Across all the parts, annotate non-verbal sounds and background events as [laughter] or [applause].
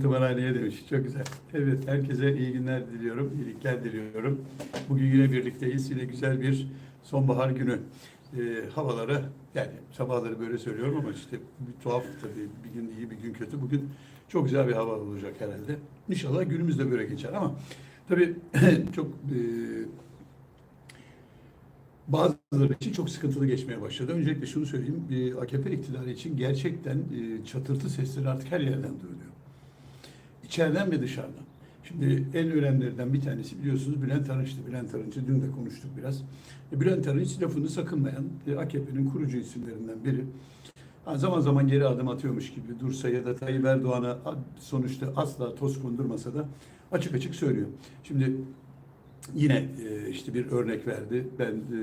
Tımarhaneye demiş. Çok güzel. Evet, herkese iyi günler diliyorum, iyilikler diliyorum. Bugün yine birlikteyiz. Yine güzel bir sonbahar günü. Ee, havaları, yani sabahları böyle söylüyorum ama işte bir tuhaf tabii. Bir gün iyi, bir gün kötü. Bugün çok güzel bir hava olacak herhalde. İnşallah günümüz de böyle geçer ama tabii [clears throat] çok e, bazıları için çok sıkıntılı geçmeye başladı. Öncelikle şunu söyleyeyim. e, AKP iktidarı için gerçekten e, çatırtı sesleri artık her yerden duyuluyor. İçeriden ve dışarıdan. Şimdi en önemlilerinden bir tanesi biliyorsunuz Bülent Arınç'tı. Bülent Arınç'ı dün de konuştuk biraz. E, Bülent Arınç lafını sakınmayan e, AKP'nin kurucu isimlerinden biri. Ha, zaman zaman geri adım atıyormuş gibi dursa ya da Tayyip Erdoğan'a sonuçta asla toz kondurmasa da açık açık söylüyor. Şimdi Yine e, işte bir örnek verdi. Ben e,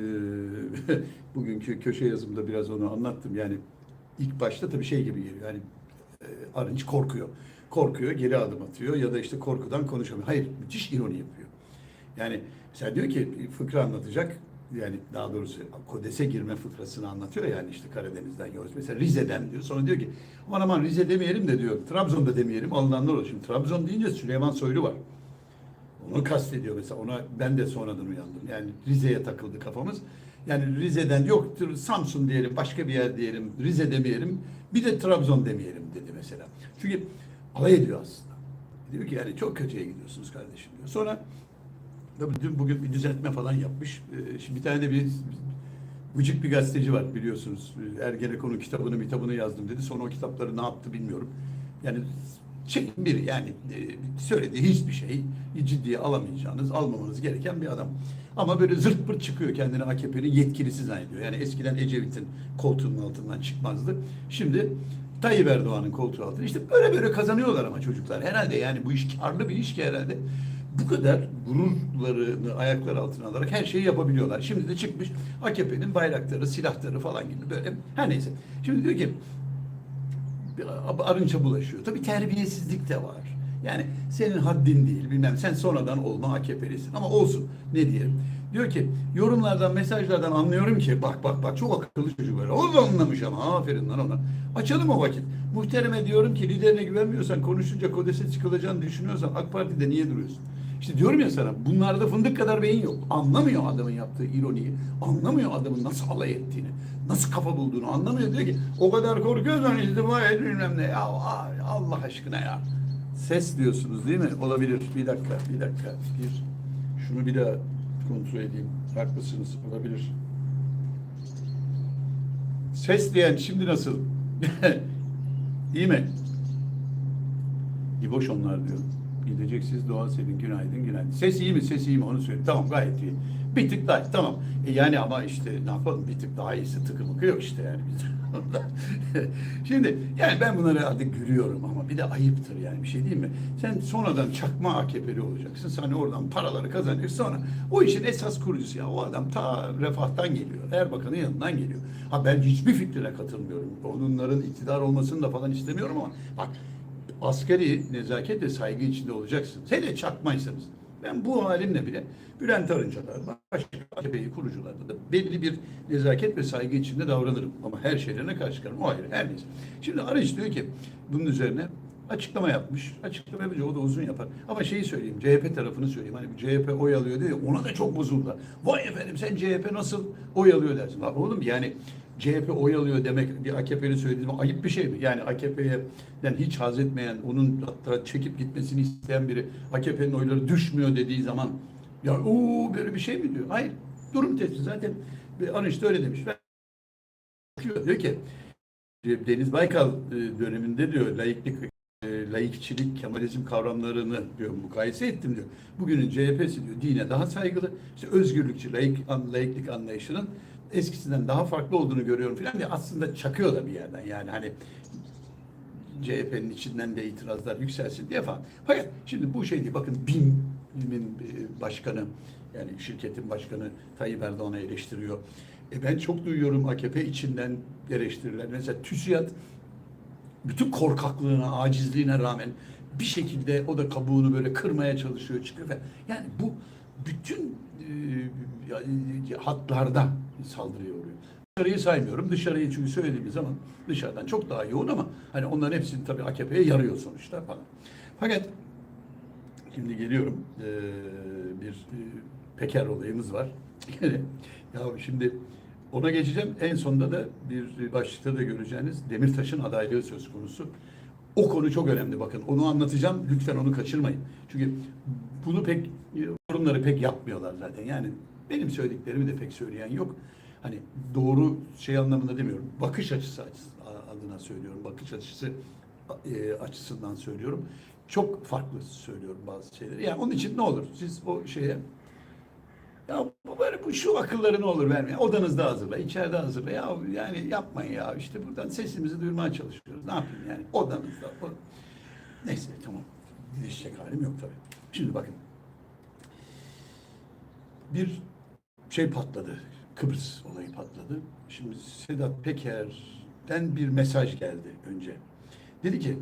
[laughs] bugünkü köşe yazımda biraz onu anlattım. Yani ilk başta tabii şey gibi geliyor. Yani e, Arınç korkuyor. Korkuyor, geri adım atıyor ya da işte korkudan konuşamıyor. Hayır, müthiş ironi yapıyor. Yani mesela diyor ki fıkra anlatacak. Yani daha doğrusu Kodes'e girme fıkrasını anlatıyor yani işte Karadeniz'den yoğuz. Mesela Rize'den diyor. Sonra diyor ki aman aman Rize demeyelim de diyor. Trabzon'da demeyelim. Alınanlar olur. Şimdi Trabzon deyince Süleyman Soylu var. Onu kastediyor mesela. Ona ben de sonradan uyandım. Yani Rize'ye takıldı kafamız. Yani Rize'den yoktur Samsun diyelim, başka bir yer diyelim, Rize demeyelim, bir de Trabzon demeyelim dedi mesela. Çünkü alay ediyor aslında. Diyor ki yani çok kötüye gidiyorsunuz kardeşim diyor. Sonra tabii dün bugün bir düzeltme falan yapmış. Ee, Şimdi bir tane de bir gıcık bir gazeteci var biliyorsunuz. Ergenekon'un kitabını kitabını yazdım dedi. Sonra o kitapları ne yaptı bilmiyorum. Yani şey bir yani e, söylediği hiçbir şey ciddiye alamayacağınız, almamanız gereken bir adam. Ama böyle zırt pırt çıkıyor kendini AKP'nin yetkilisi zannediyor. Yani eskiden Ecevit'in koltuğunun altından çıkmazdı. Şimdi Tayyip Erdoğan'ın koltuğu altında. İşte böyle böyle kazanıyorlar ama çocuklar. Herhalde yani bu iş karlı bir iş ki herhalde. Bu kadar gururlarını ayaklar altına alarak her şeyi yapabiliyorlar. Şimdi de çıkmış AKP'nin bayrakları, silahları falan gibi böyle. Her neyse. Şimdi diyor ki arınça bulaşıyor. Tabii terbiyesizlik de var. Yani senin haddin değil bilmem sen sonradan olma AKP'lisin ama olsun ne diyelim. Diyor ki yorumlardan mesajlardan anlıyorum ki bak bak bak çok akıllı çocuk böyle. O da anlamış ama aferin lan ona. Açalım o vakit. Muhtereme diyorum ki liderine güvenmiyorsan konuşunca kodese çıkılacağını düşünüyorsan AK Parti'de niye duruyorsun? İşte diyorum ya sana bunlarda fındık kadar beyin yok. Anlamıyor adamın yaptığı ironiyi. Anlamıyor adamın nasıl alay ettiğini. Nasıl kafa bulduğunu anlamıyor. Diyor ki o kadar korkuyorsan istifa et bilmem ne. Ya Allah aşkına ya. Ses diyorsunuz değil mi? Olabilir. Bir dakika, bir dakika. Bir, şunu bir daha kontrol edeyim. Haklısınız. Olabilir. Ses diyen şimdi nasıl? [laughs] İyi mi? İboş onlar diyor. Gideceksiniz doğa senin günaydın günaydın. Ses iyi mi ses iyi mi onu söyle. Tamam gayet iyi. Bir tık daha tamam. E yani ama işte ne yapalım bir tık daha iyisi tıkı mıkı yok işte yani. [laughs] [laughs] Şimdi yani ben bunları artık gülüyorum ama bir de ayıptır yani bir şey değil mi? Sen sonradan çakma AKP'li olacaksın. Sen oradan paraları kazanacaksın sonra o işin esas kurucusu ya. O adam ta refahtan geliyor. Erbakan'ın yanından geliyor. Ha ben hiçbir fikrine katılmıyorum. Onların iktidar olmasını da falan istemiyorum ama bak askeri nezaket ve saygı içinde olacaksınız. Hele çakmaysanız. Ben bu halimle bile Bülent Arınç'a da başka AKP'yi kurucularda da belli bir nezaket ve saygı içinde davranırım. Ama her şeylerine karşı çıkarım. O ayrı. Her neyse. Şimdi Arınç diyor ki bunun üzerine açıklama yapmış. Açıklama yapınca o da uzun yapar. Ama şeyi söyleyeyim. CHP tarafını söyleyeyim. Hani CHP oy alıyor diyor ya, ona da çok bozuldular. Vay efendim sen CHP nasıl oy alıyor dersin. Bak oğlum yani CHP oy alıyor demek bir AKP'li söylediğim ayıp bir şey mi? Yani AKP'den hiç haz etmeyen, onun hatta çekip gitmesini isteyen biri AKP'nin oyları düşmüyor dediği zaman ya o böyle bir şey mi diyor? Hayır. Durum testi zaten Arınç da öyle demiş. Ben diyor ki Deniz Baykal e, döneminde diyor laiklik e, laikçilik, Kemalizm kavramlarını diyor mukayese ettim diyor. Bugünün CHP'si diyor dine daha saygılı. İşte özgürlükçü, laik, laiklik anlayışının eskisinden daha farklı olduğunu görüyorum falan diye aslında çakıyor da bir yerden yani hani CHP'nin içinden de itirazlar yükselsin diye falan. Fakat şimdi bu şey değil. Bakın BİM'in e, başkanı yani şirketin başkanı Tayyip Erdoğan'ı eleştiriyor. E ben çok duyuyorum AKP içinden eleştiriler. Mesela TÜSİAD bütün korkaklığına, acizliğine rağmen bir şekilde o da kabuğunu böyle kırmaya çalışıyor çıkıyor yani bu bütün e, hatlarda saldırıya uğruyor. Dışarıyı saymıyorum. Dışarıyı çünkü söylediğimiz zaman dışarıdan çok daha yoğun ama hani onların hepsini tabii AKP'ye yarıyor sonuçta falan. Fakat şimdi geliyorum eee, bir eee, Peker olayımız var. [laughs] ya şimdi ona geçeceğim. En sonunda da bir başlıkta da göreceğiniz Demirtaş'ın adaylığı söz konusu. O konu çok önemli bakın. Onu anlatacağım. Lütfen onu kaçırmayın. Çünkü bunu pek yorumları pek yapmıyorlar zaten. Yani benim söylediklerimi de pek söyleyen yok. Hani doğru şey anlamında demiyorum. Bakış açısı adına söylüyorum. Bakış açısı e, açısından söylüyorum. Çok farklı söylüyorum bazı şeyleri. Yani onun için ne olur siz o şeye ya böyle bu şu akılları ne olur vermeyin. Odanızda hazırla, içeride hazırla. Ya yani yapmayın ya. İşte buradan sesimizi duyurmaya çalışıyoruz. Ne yapayım yani? Odanızda. O... Neyse tamam. Didişecek halim yok tabii. Şimdi bakın. Bir şey patladı. Kıbrıs olayı patladı. Şimdi Sedat Peker'den bir mesaj geldi önce. Dedi ki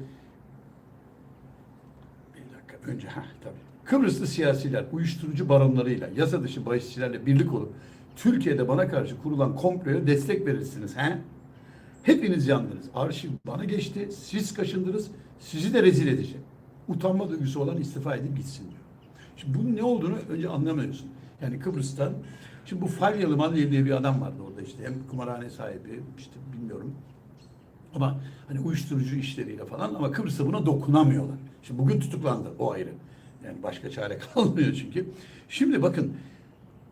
bir dakika önce ha tabii. Kıbrıslı siyasiler uyuşturucu baronlarıyla, yasa dışı bahisçilerle birlik olup Türkiye'de bana karşı kurulan komploya destek verirsiniz. He? Hepiniz yandınız. Arşiv bana geçti. Siz kaşındınız. Sizi de rezil edecek. Utanma duygusu olan istifa edip gitsin diyor. Şimdi bunun ne olduğunu önce anlamıyorsun. Yani Kıbrıs'tan Şimdi bu Falyalı Malya diye bir adam vardı orada işte. Hem kumarhane sahibi işte bilmiyorum. Ama hani uyuşturucu işleriyle falan ama Kıbrıs'ta buna dokunamıyorlar. Şimdi bugün tutuklandı o ayrı. Yani başka çare [laughs] kalmıyor çünkü. Şimdi bakın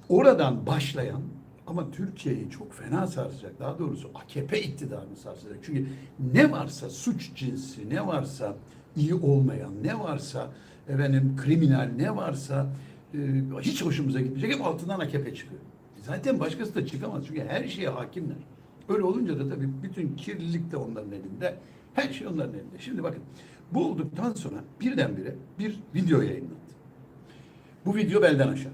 oradan başlayan ama Türkiye'yi çok fena sarsacak. Daha doğrusu AKP iktidarını sarsacak. Çünkü ne varsa suç cinsi, ne varsa iyi olmayan, ne varsa efendim kriminal, ne varsa hiç hoşumuza gitmeyecek hep altından AKP çıkıyor. Zaten başkası da çıkamaz çünkü her şeye hakimler. Öyle olunca da tabii bütün kirlilik de onların elinde. Her şey onların elinde. Şimdi bakın bu olduktan sonra birdenbire bir video yayınlandı. Bu video belden aşağı.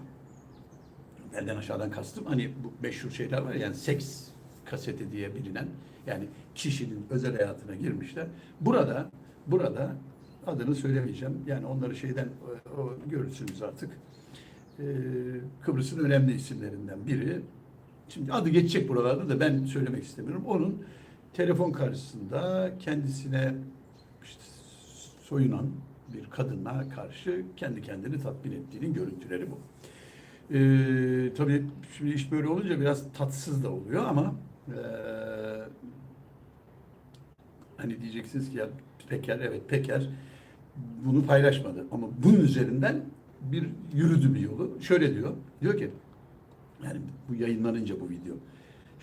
Belden aşağıdan kastım hani bu meşhur şeyler var ya, yani seks kaseti diye bilinen yani kişinin özel hayatına girmişler. Burada burada adını söylemeyeceğim. Yani onları şeyden o, o görürsünüz artık. Ee, Kıbrıs'ın önemli isimlerinden biri. Şimdi adı geçecek buralarda da ben söylemek istemiyorum. Onun telefon karşısında kendisine işte soyunan bir kadına karşı kendi kendini tatmin ettiğinin görüntüleri bu. Ee, tabii şimdi iş böyle olunca biraz tatsız da oluyor ama ee, hani diyeceksiniz ki ya Peker evet Peker bunu paylaşmadı ama bunun üzerinden bir yürüdü bir yolu. Şöyle diyor. Diyor ki yani bu yayınlanınca bu video.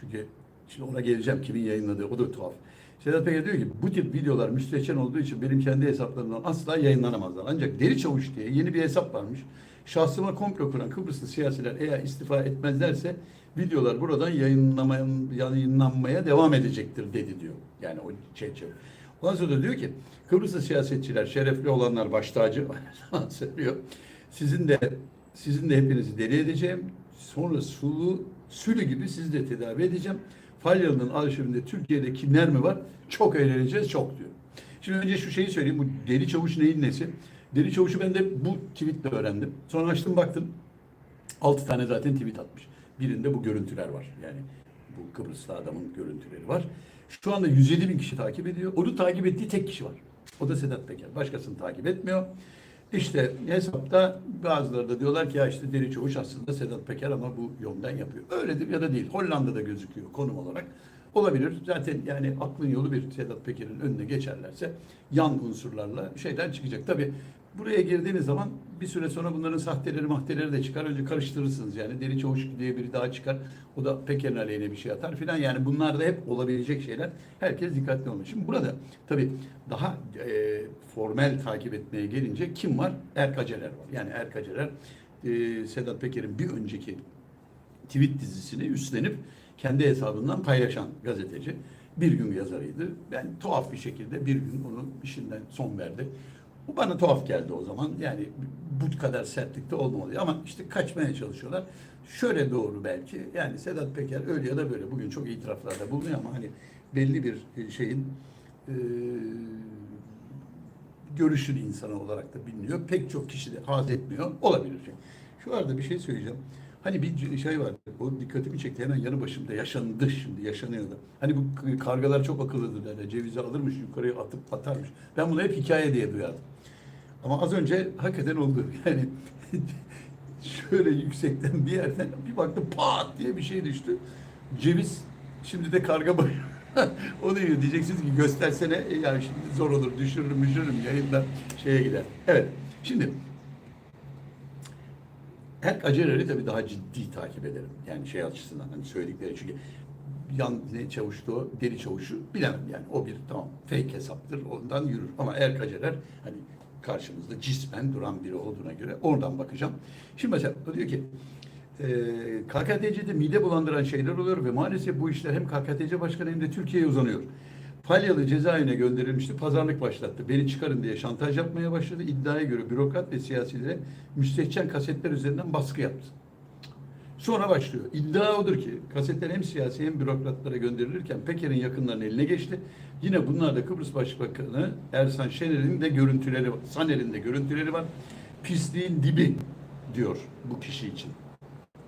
Çünkü şimdi ona geleceğim kimin yayınladığı o da tuhaf. Sedat Peker diyor ki bu tip videolar müstehcen olduğu için benim kendi hesaplarımdan asla yayınlanamazlar. Ancak Deri Çavuş diye yeni bir hesap varmış. Şahsıma komplo kuran Kıbrıslı siyasiler eğer istifa etmezlerse videolar buradan yayınlamaya, yayınlanmaya devam edecektir dedi diyor. Yani o çerçeve. Ondan sonra diyor ki Kıbrıslı siyasetçiler, şerefli olanlar baş tacı [laughs] söylüyor. Sizin de sizin de hepinizi deli edeceğim. Sonra sulu sülü gibi sizi de tedavi edeceğim. Falyalı'nın arşivinde Türkiye'de kimler mi var? Çok eğleneceğiz, çok diyor. Şimdi önce şu şeyi söyleyeyim. Bu Deli Çavuş neyin nesi? Deli Çavuş'u ben de bu tweetle öğrendim. Sonra açtım baktım. Altı tane zaten tweet atmış. Birinde bu görüntüler var. Yani bu Kıbrıslı adamın görüntüleri var. Şu anda 107 bin kişi takip ediyor. Onu takip ettiği tek kişi var. O da Sedat Peker. Başkasını takip etmiyor. İşte hesapta bazıları da diyorlar ki ya işte Deri Çavuş aslında Sedat Peker ama bu yoldan yapıyor. Öyledir ya da değil. Hollanda'da gözüküyor konum olarak. Olabilir. Zaten yani aklın yolu bir Sedat Peker'in önüne geçerlerse yan unsurlarla şeyden çıkacak. Tabi buraya girdiğiniz zaman bir süre sonra bunların sahteleri mahteleri de çıkar. Önce karıştırırsınız yani. Deli Çavuş diye biri daha çıkar. O da Peker'in aleyhine bir şey atar filan. Yani bunlar da hep olabilecek şeyler. Herkes dikkatli olmalı. Şimdi burada tabi daha e, formel takip etmeye gelince kim var? Erkaceler var. Yani Erkaceler e, Sedat Peker'in bir önceki tweet dizisini üstlenip kendi hesabından paylaşan gazeteci. Bir gün yazarıydı. Ben tuhaf bir şekilde bir gün onun işinden son verdi. Bu bana tuhaf geldi o zaman. Yani bu kadar sertlikte olmamalı. Ama işte kaçmaya çalışıyorlar. Şöyle doğru belki. Yani Sedat Peker öyle ya da böyle bugün çok itiraflarda bulunuyor ama hani belli bir şeyin e, görüşün insanı olarak da biliniyor. Pek çok kişi de haz etmiyor. Olabilir. Şu arada bir şey söyleyeceğim. Hani bir şey var. O dikkatimi çekti. Hemen yanı başımda yaşandı şimdi. Yaşanıyordu. Hani bu kargalar çok akıllıdır derler. Cevizi alırmış yukarıya atıp atarmış. Ben bunu hep hikaye diye duyardım. Ama az önce hakikaten oldu. [laughs] Yani şöyle yüksekten bir yerden bir baktım pat diye bir şey düştü. Ceviz şimdi de karga başı. [laughs] Onu yiyor. Diyeceksiniz ki göstersene. E, yani şimdi zor olur. Düşürürüm, düşürürüm. Yayından şeye gider. Evet. Şimdi Erk Acerer'i tabii daha ciddi takip ederim. Yani şey açısından hani söyledikleri çünkü yan ne çavuştu deli çavuşu bilemem yani. O bir tamam fake hesaptır ondan yürür. Ama Erk Acerer hani karşımızda cismen duran biri olduğuna göre oradan bakacağım. Şimdi mesela o diyor ki e, KKTC'de mide bulandıran şeyler oluyor ve maalesef bu işler hem KKTC başkanı hem de Türkiye'ye uzanıyor. Palyalı cezaevine gönderilmişti, pazarlık başlattı. Beni çıkarın diye şantaj yapmaya başladı. İddiaya göre bürokrat ve siyasilere müstehcen kasetler üzerinden baskı yaptı. Sonra başlıyor. İddia odur ki kasetler hem siyasi hem bürokratlara gönderilirken Peker'in yakınlarının eline geçti. Yine bunlarda Kıbrıs Başbakanı Ersan Şener'in de görüntüleri var. Saner'in de görüntüleri var. Pisliğin dibi diyor bu kişi için.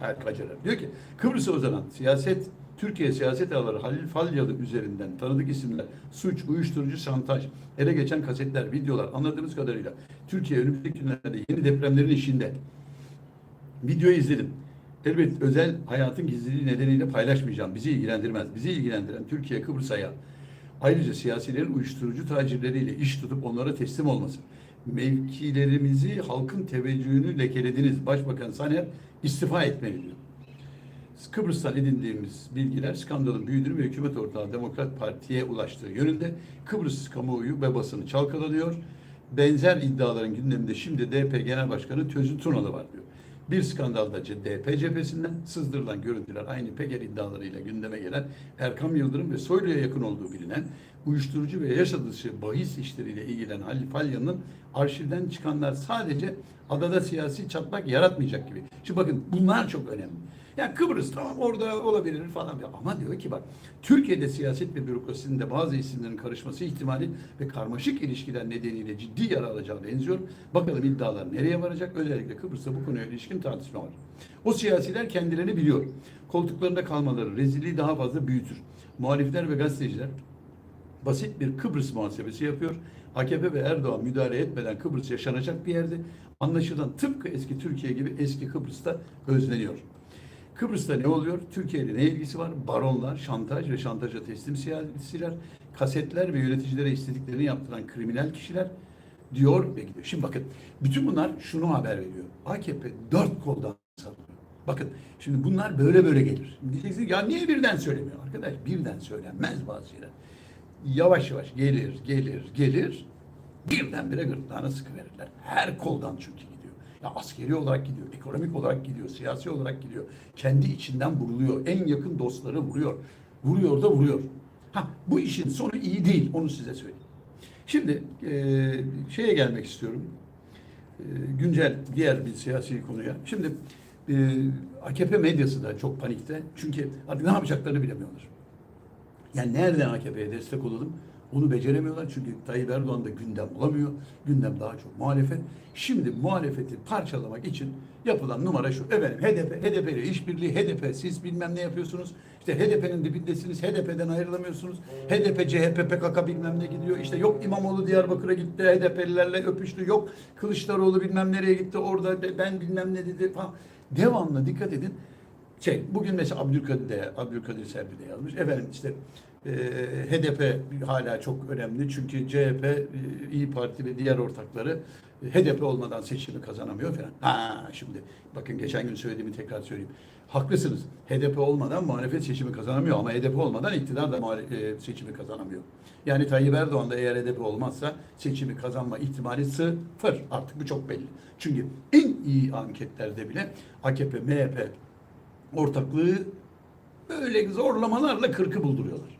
Erk Acarer. Diyor ki Kıbrıs'a uzanan siyaset Türkiye siyaset ağları Halil Falyalı üzerinden tanıdık isimler, suç, uyuşturucu, şantaj, ele geçen kasetler, videolar anladığımız kadarıyla Türkiye önümüzdeki günlerde yeni depremlerin işinde. Videoyu izledim. Elbet özel hayatın gizliliği nedeniyle paylaşmayacağım. Bizi ilgilendirmez. Bizi ilgilendiren Türkiye Kıbrıs ayağı. Ayrıca siyasilerin uyuşturucu tacirleriyle iş tutup onlara teslim olması. Mevkilerimizi halkın teveccühünü lekelediniz. Başbakan Saner istifa etmeli diyor. Kıbrıs'tan edindiğimiz bilgiler skandalın büyüdüğünü ve hükümet ortağı Demokrat Parti'ye ulaştığı yönünde Kıbrıs kamuoyu ve basını çalkalanıyor. Benzer iddiaların gündeminde şimdi DP Genel Başkanı Tözün Tunalı var diyor. Bir skandalda C- DP cephesinden sızdırılan görüntüler aynı Peker iddialarıyla gündeme gelen Erkam Yıldırım ve Soylu'ya yakın olduğu bilinen uyuşturucu ve yaşa dışı bahis işleriyle ilgilenen Halil Falyan'ın arşivden çıkanlar sadece adada siyasi çatlak yaratmayacak gibi. Şimdi bakın bunlar çok önemli. Ya Kıbrıs tamam orada olabilir falan. Ama diyor ki bak Türkiye'de siyaset ve bürokrasinin bazı isimlerin karışması ihtimali ve karmaşık ilişkiler nedeniyle ciddi yara alacağı benziyor. Bakalım iddialar nereye varacak? Özellikle Kıbrıs'ta bu konuya ilişkin tartışma var. O siyasiler kendilerini biliyor. Koltuklarında kalmaları rezilliği daha fazla büyütür. Muhalifler ve gazeteciler basit bir Kıbrıs muhasebesi yapıyor. AKP ve Erdoğan müdahale etmeden Kıbrıs yaşanacak bir yerde. Anlaşılan tıpkı eski Türkiye gibi eski Kıbrıs'ta özleniyor. Kıbrıs'ta ne oluyor? Türkiye ile ne ilgisi var? Baronlar, şantaj ve şantaja teslim siyasiler, kasetler ve yöneticilere istediklerini yaptıran kriminal kişiler diyor ve gidiyor. Şimdi bakın bütün bunlar şunu haber veriyor. AKP dört koldan sarılıyor. Bakın şimdi bunlar böyle böyle gelir. Diyeceksiniz ya niye birden söylemiyor? Arkadaş birden söylenmez bazı şeyler. Yavaş yavaş gelir, gelir, gelir. Birdenbire gırtlağına sıkıverirler. Her koldan çünkü. Ya askeri olarak gidiyor, ekonomik olarak gidiyor, siyasi olarak gidiyor. Kendi içinden vuruluyor. En yakın dostları vuruyor. Vuruyor da vuruyor. Ha bu işin sonu iyi değil. Onu size söyleyeyim. Şimdi eee, şeye gelmek istiyorum. Eee, güncel diğer bir siyasi konuya. Şimdi eee, AKP medyası da çok panikte. Çünkü artık ne yapacaklarını bilemiyorlar. Yani nereden AKP'ye destek olalım? Onu beceremiyorlar çünkü Tayyip Erdoğan da gündem bulamıyor. Gündem daha çok muhalefet. Şimdi muhalefeti parçalamak için yapılan numara şu. Efendim HDP, HDP ile işbirliği, HDP siz bilmem ne yapıyorsunuz. İşte HDP'nin dibindesiniz, HDP'den ayrılamıyorsunuz. HDP, CHP, PKK bilmem ne gidiyor. İşte yok İmamoğlu Diyarbakır'a gitti, HDP'lilerle öpüştü. Yok Kılıçdaroğlu bilmem nereye gitti, orada ben bilmem ne dedi falan. Devamlı dikkat edin şey bugün mesela Abdülkadir de Abdülkadir Selvi de yazmış. Efendim işte e, HDP hala çok önemli çünkü CHP, e, İyi Parti ve diğer ortakları e, HDP olmadan seçimi kazanamıyor falan. Ha şimdi bakın geçen gün söylediğimi tekrar söyleyeyim. Haklısınız. HDP olmadan muhalefet seçimi kazanamıyor ama HDP olmadan iktidar da e, seçimi kazanamıyor. Yani Tayyip Erdoğan da eğer HDP olmazsa seçimi kazanma ihtimali sıfır. Artık bu çok belli. Çünkü en iyi anketlerde bile AKP, MHP ortaklığı böyle zorlamalarla kırkı bulduruyorlar.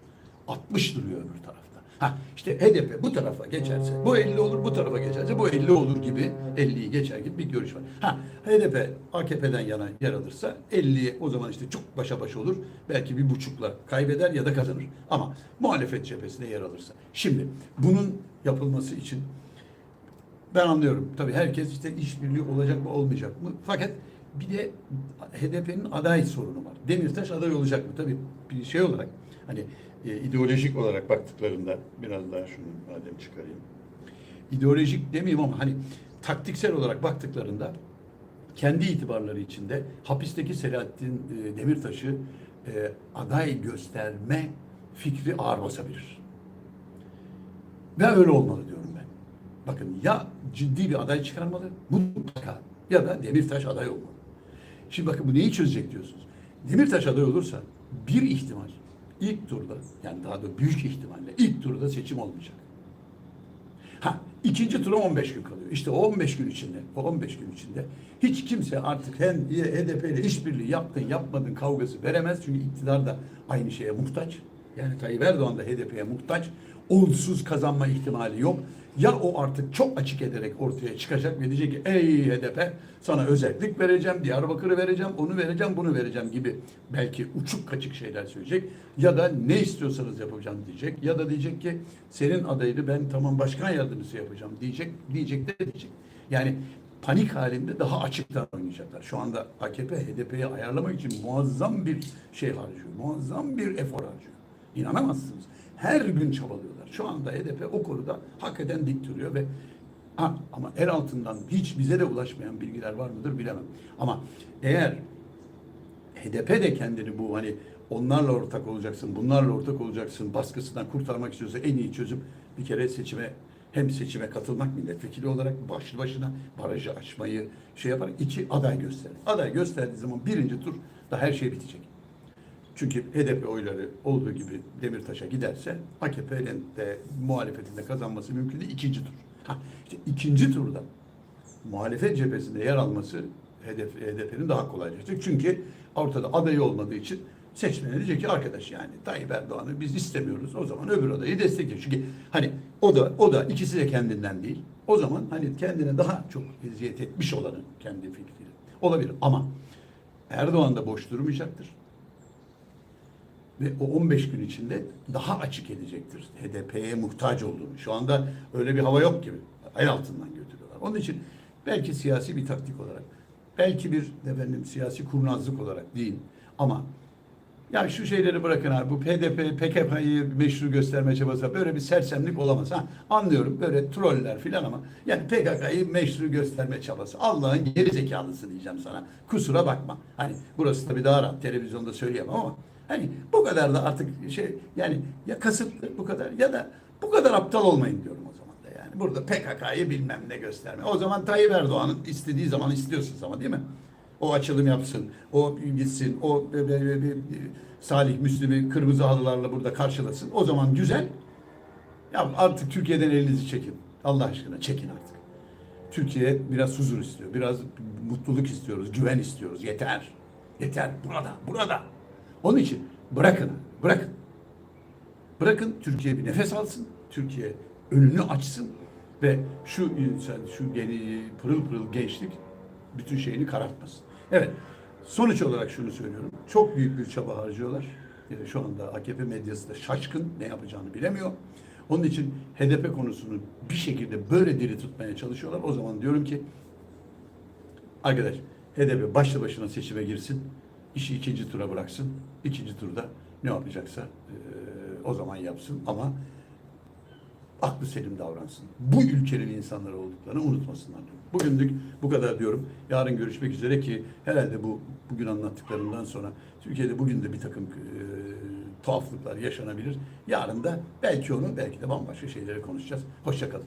60 duruyor öbür tarafta. Ha işte HDP bu tarafa geçerse bu 50 olur, bu tarafa geçerse bu 50 olur gibi 50'yi geçer gibi bir görüş var. Ha HDP AKP'den yana yer alırsa 50 o zaman işte çok başa baş olur. Belki bir buçukla kaybeder ya da kazanır. Ama muhalefet cephesine yer alırsa. Şimdi bunun yapılması için ben anlıyorum. Tabii herkes işte işbirliği olacak mı olmayacak mı? Fakat bir de HDP'nin aday sorunu var. Demirtaş aday olacak mı? Tabii bir şey olarak hani e, ideolojik olarak baktıklarında biraz daha şunu madem çıkarayım. ideolojik demeyeyim ama hani taktiksel olarak baktıklarında kendi itibarları içinde hapisteki Selahattin e, Demirtaş'ı e, aday gösterme fikri ağır basabilir. Ve öyle olmalı diyorum ben. Bakın ya ciddi bir aday çıkarmalı mutlaka ya da Demirtaş aday olmalı. Şimdi bakın bu neyi çözecek diyorsunuz. Demirtaş aday olursa bir ihtimal ilk turda yani daha da büyük ihtimalle ilk turda seçim olmayacak. Ha ikinci tura 15 gün kalıyor. İşte o 15 gün içinde, o 15 gün içinde hiç kimse artık hem HDP ile işbirliği yaptın yapmadın kavgası veremez. Çünkü iktidar da aynı şeye muhtaç. Yani Tayyip Erdoğan da HDP'ye muhtaç. Onsuz kazanma ihtimali yok. Ya o artık çok açık ederek ortaya çıkacak ve diyecek ki ey HDP sana özellik vereceğim, Diyarbakır'ı vereceğim, onu vereceğim, bunu vereceğim gibi belki uçuk kaçık şeyler söyleyecek. Ya da ne istiyorsanız yapacağım diyecek. Ya da diyecek ki senin adayını ben tamam başkan yardımcısı yapacağım diyecek. Diyecek de diyecek. Yani panik halinde daha açıktan oynayacaklar. Şu anda AKP HDP'yi ayarlamak için muazzam bir şey harcıyor. Muazzam bir efor harcıyor. İnanamazsınız. Her gün çabalıyorlar. Şu anda HDP o konuda hakikaten dik duruyor ve ha, ama el altından hiç bize de ulaşmayan bilgiler var mıdır bilemem. Ama eğer HDP de kendini bu hani onlarla ortak olacaksın, bunlarla ortak olacaksın baskısından kurtarmak istiyorsa en iyi çözüm bir kere seçime hem seçime katılmak milletvekili olarak başlı başına barajı açmayı şey yapar. iki aday gösterir. Aday gösterdiği zaman birinci tur da her şey bitecek. Çünkü HDP oyları olduğu gibi Demirtaş'a giderse AKP'nin de muhalefetinde kazanması mümkün değil. ikinci tur. Ha, işte ikinci turda muhalefet cephesinde yer alması hedef, HDP'nin daha kolaylaşacak. Çünkü ortada adayı olmadığı için seçmene diyecek ki arkadaş yani Tayyip Erdoğan'ı biz istemiyoruz. O zaman öbür adayı destekle. Çünkü hani o da o da ikisi de kendinden değil. O zaman hani kendine daha çok eziyet etmiş olanın kendi fikriyle. Olabilir ama Erdoğan da boş durmayacaktır. Ve o 15 gün içinde daha açık edecektir HDP'ye muhtaç olduğunu. Şu anda öyle bir hava yok gibi. El altından götürüyorlar. Onun için belki siyasi bir taktik olarak, belki bir efendim siyasi kurnazlık olarak değil ama ya şu şeyleri bırakın abi. Bu HDP, PKK'yı meşru gösterme çabası böyle bir sersemlik olamaz. Ha, anlıyorum böyle troller filan ama yani PKK'yı meşru gösterme çabası. Allah'ın geri zekalısı diyeceğim sana. Kusura bakma. Hani burası tabii daha rahat. Televizyonda söyleyemem ama hani bu kadar da artık şey yani ya kasıtlı bu kadar ya da bu kadar aptal olmayın diyorum o zaman da yani. Burada PKK'yı bilmem ne gösterme. O zaman Tayyip Erdoğan'ın istediği zaman istiyorsunuz ama değil mi? O açılım yapsın, o gitsin, o e, e, e, e, Salih Müslim'i kırmızı halılarla burada karşılasın. O zaman güzel. Ya artık Türkiye'den elinizi çekin. Allah aşkına çekin artık. Türkiye biraz huzur istiyor, biraz mutluluk istiyoruz, güven istiyoruz. Yeter. Yeter. Burada, burada. Onun için bırakın, bırakın. Bırakın Türkiye bir nefes alsın. Türkiye önünü açsın ve şu insan, şu geni, pırıl pırıl gençlik bütün şeyini karartmasın. Evet. Sonuç olarak şunu söylüyorum. Çok büyük bir çaba harcıyorlar. Yani şu anda AKP medyası da şaşkın ne yapacağını bilemiyor. Onun için HDP konusunu bir şekilde böyle diri tutmaya çalışıyorlar. O zaman diyorum ki arkadaş HDP başlı başına seçime girsin. İşi ikinci tura bıraksın. İkinci turda ne yapacaksa eee, o zaman yapsın ama aklı selim davransın. Bu ülkenin insanları olduklarını unutmasınlar diyorum. Bugünlük bu kadar diyorum. Yarın görüşmek üzere ki herhalde bu bugün anlattıklarımdan sonra Türkiye'de bugün de bir takım e, tuhaflıklar yaşanabilir. Yarın da belki onu belki de bambaşka şeyleri konuşacağız. Hoşçakalın.